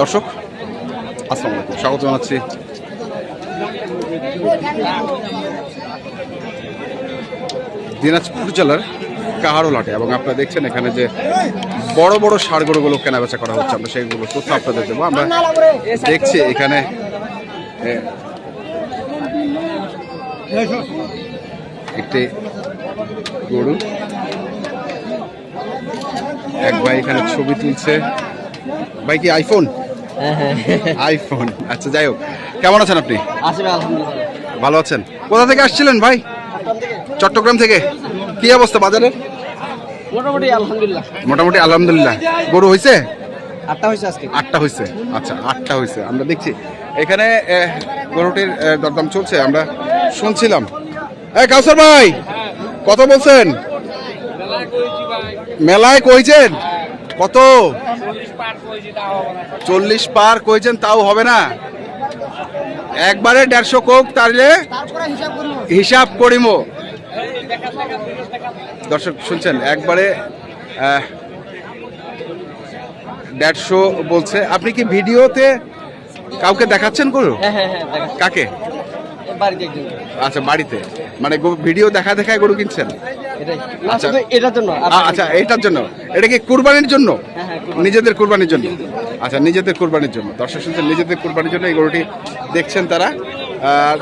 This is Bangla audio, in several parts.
দর্শক, আসসালামু আলাইকুম। স্বাগত জানাচ্ছি। দিনাজপুর জেলার কাহারোল হাটে এবং আপনারা দেখছেন এখানে যে বড় বড় সার গরুগুলো কেনাবেচা করা হচ্ছে। আমরা সেইগুলো তথ্য আপনাদের দেবো। আমরা দেখছি এখানে একটি গরু। এক ভাই এখানে ছবি তুলছে। ভাই কি আইফোন হ্যাঁ হ্যাঁ। আইফোন আচ্ছা যাই হোক। কেমন আছেন আপনি? ভালো আছেন? কোথা থেকে আসছিলেন ভাই? চট্টগ্রাম থেকে। কি অবস্থা বাজারের মোটামুটি আলহামদুলিল্লাহ। মোটামুটি আলহামদুলিল্লাহ। গরু হয়েছে আটটা হয়েছে আজকে। আটটা হয়েছে আচ্ছা আটটা হয়েছে আমরা দেখছি। এখানে গরুটির দরদাম চলছে। আমরা শুনছিলাম। এই কাউসার ভাই! কত বলছেন? মেলায় কইছেন? কত? চল্লিশ পার কইছেন তাও হবে না? একবারে দেড়শো কোক তাহলে হিসাব করিম। দর্শক শুনছেন একবারে দেড়শো বলছে। আপনি কি ভিডিওতে কাউকে দেখাচ্ছেন গরু হ্যাঁ হ্যাঁ হ্যাঁ কাকে? আচ্ছা বাড়িতে। মানে ভিডিও দেখা দেখায় গরু কিনছেন? আচ্ছা। এটার জন্য আচ্ছা এটার জন্য এটা কি কুরবানির জন্য হ্যাঁ, হ্যাঁ। নিজেদের কুরবানির জন্য আচ্ছা নিজেদের কুরবানির জন্য দর্শক শুনছেন নিজেদের কুরবানির জন্য এই গরুটি দেখছেন তারা আর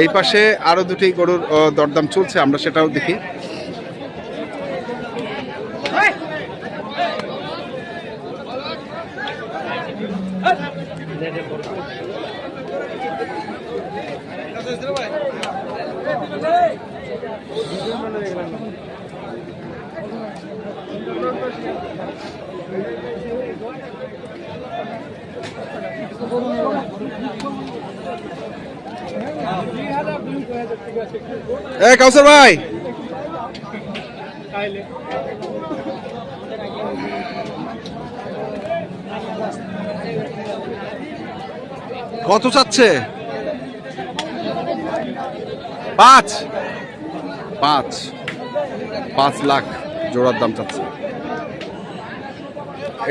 এই পাশে আরও দুটি গরুর দরদাম চলছে আমরা সেটাও দেখি এ কাউসার ভাই! কত চাচ্ছে? পাঁচ! পাঁচ পাঁচ লাখ জোড়ার দাম চাচ্ছে।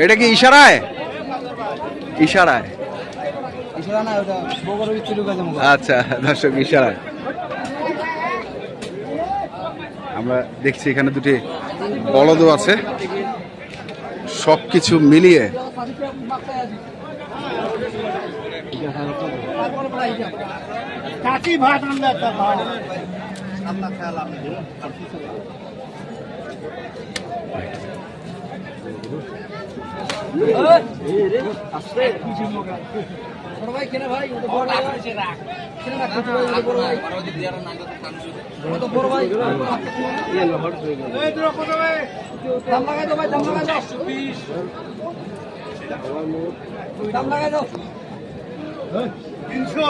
এটা কি ইশারায়? ইশারায়। আচ্ছা দর্শক ইশারায়। আমরা দেখছি এখানে দুটি বলদও আছে। সব কিছু মিলিয়ে ভাত। রান্না একটা ভাত ভাই কেন ভাই বড় ভাই কেন না ছোট ভাই? ওটা বড় ভাই। ওটা বড় ভাই। লো হট গেল এই দুটো কত ভাই। দাম লাগাই দাও ভাই দাম লাগাই দাও। দাম লাগাই দাও। তিনশো।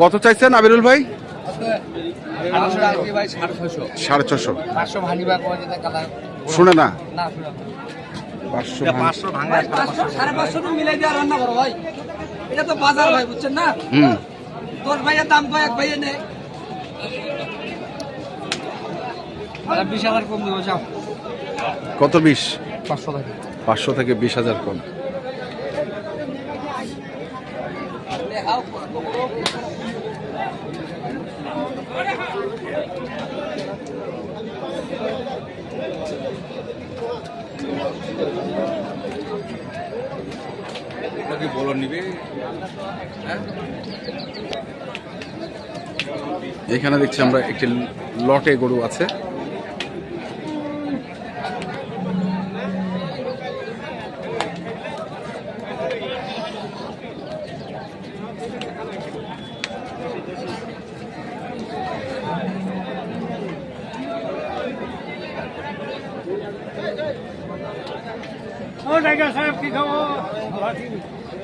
কত চাইছেন আবিরুল ভাই? সাড়ে ছশো শুনে না। পাঁচশো সাড়ে পাঁচশো দিয়ে রান্না করো ভাই। এটা তো বাজার ভাই বুঝছেন না? হুম। দশ ভাইয়ের দাম কয় এক ভাইয়ে নেই বিশ হাজার কম দেবো যাও। কত বিশ? পাঁচশো টাকা। পাঁচশো থেকে বিশ হাজার কম। এখানে দেখছি আমরা একটি লটে গরু আছে। ও টাইগার সাহেব কি খবর?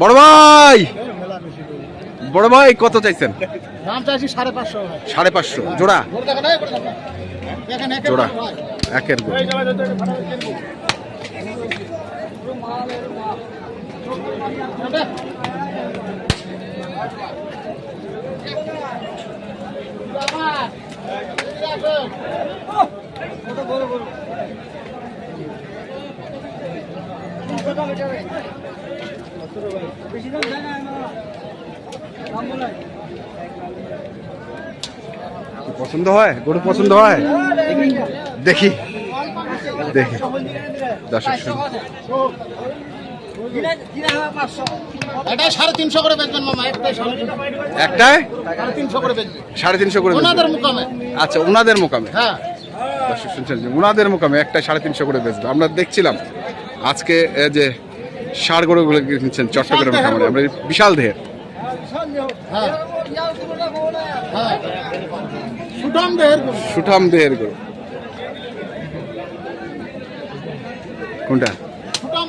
বড় ভাই বড় ভাই কত চাইছেন দাম চাইছি সাড়ে পাঁচশো সাড়ে পাঁচশো জোড়া জোড়া একের গরু। পছন্দ হয়? গরু পছন্দ হয়? দেখি। দেখি। দর্শক এটা সাড়ে তিনশো করে বেচবেন মামা একটাই সাড়ে তিনশো। করে ওনাদের। মুকামে। আচ্ছা ওনাদের মোকামে। হ্যাঁ। দর্শক শুনছেন ওনাদের মোকামে একটা সাড়ে তিনশো করে বেচবে। আমরা দেখছিলাম আজকে যে ষাড় গরুগুলো কিনছেন চট্টগ্রামে খামারে আমরা বিশাল দেহের। হ্যাঁ হ্যাঁ সুঠাম দেহের গরু। সুঠাম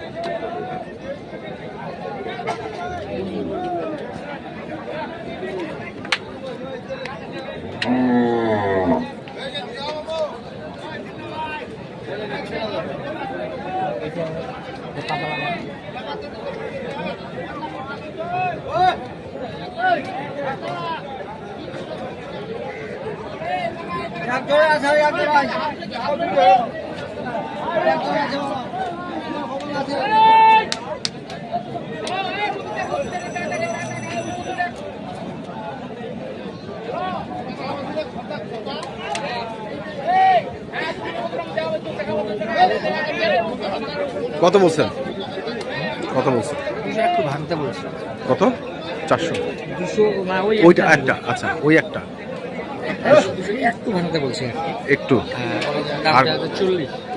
দেহের গরু। এই দেখুন না এই মাথাগুলো সোজা করো কত বলছেন? কত বলছেন? একটু ভাঙতে বলছি। কত? চারশো। ওইটা একটা আচ্ছা ওই একটা। একটু ভাঙতে বলছি। একটু। দামটা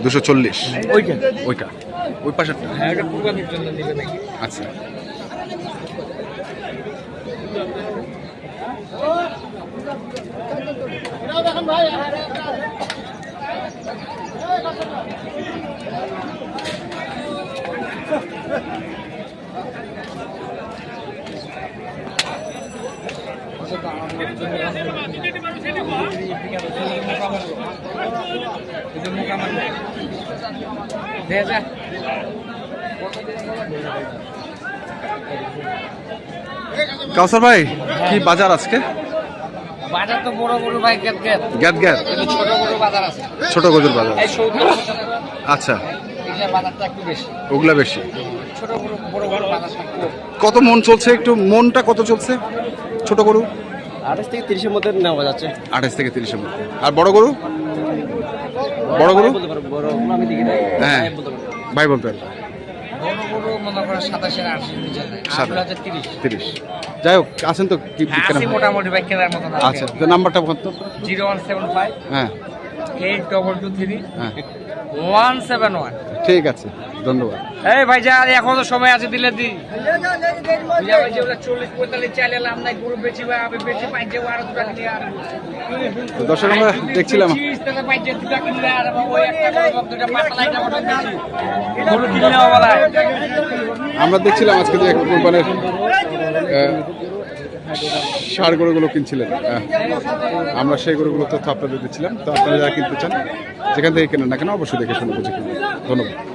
দুশো চল্লিশ। ওইটা। ওইটা। ওই পাশেরটা হ্যাঁ আচ্ছা। দেখেন ভাই কাউসার ভাই কি বাজার আজকে বাজার তো বড় বড় ভাই গেট গেট গ্যাত গ্যাত ছোট বড় বাজার আছে ছোট গজুর বাজার এই সৌদি আচ্ছা এটার বাজারটা একটু বেশি ওগুলা বেশি ছোট বড় বড় বড় বাজারটা কম কত মন চলছে একটু মনটা কত চলছে ছোট গরু আঠাশ থেকে তিরিশের মধ্যে নেওয়া যাচ্ছে আঠাশ থেকে তিরিশের মধ্যে আর বড় গরু বড় গরু বড় আমি দেখি নাই হ্যাঁ। ভাই বলতে পারবেন বড় বড় করো সাতাশের আশি নিচে হাজার তিরিশ। যাই হোক আছেন তো হ্যাঁ, মোটামুটি কেনার মতো আচ্ছা নাম্বারটা কত জিরো ওয়ান সেভেন ফাইভ হ্যাঁ। এইট ডবল টু থ্রি হ্যাঁ। One seven one. ঠিক আছে ধন্যবাদ। এই ভাই যা এখনও সময় আছে দিলে দি। তো দর্শক আমরা দেখছিলাম। আমরা দেখছিলাম আজকে যে কোরবানের সার গরুগুলো কিনছিলেন আহ, আমরা সেই গরুগুলো তথ্য আপনাদের দিচ্ছিলাম তো আপনারা যারা কিনতে চান যেখান থেকে কেনেন না কেন অবশ্যই দেখে শুনে বুঝে কিনবেন। ধন্যবাদ।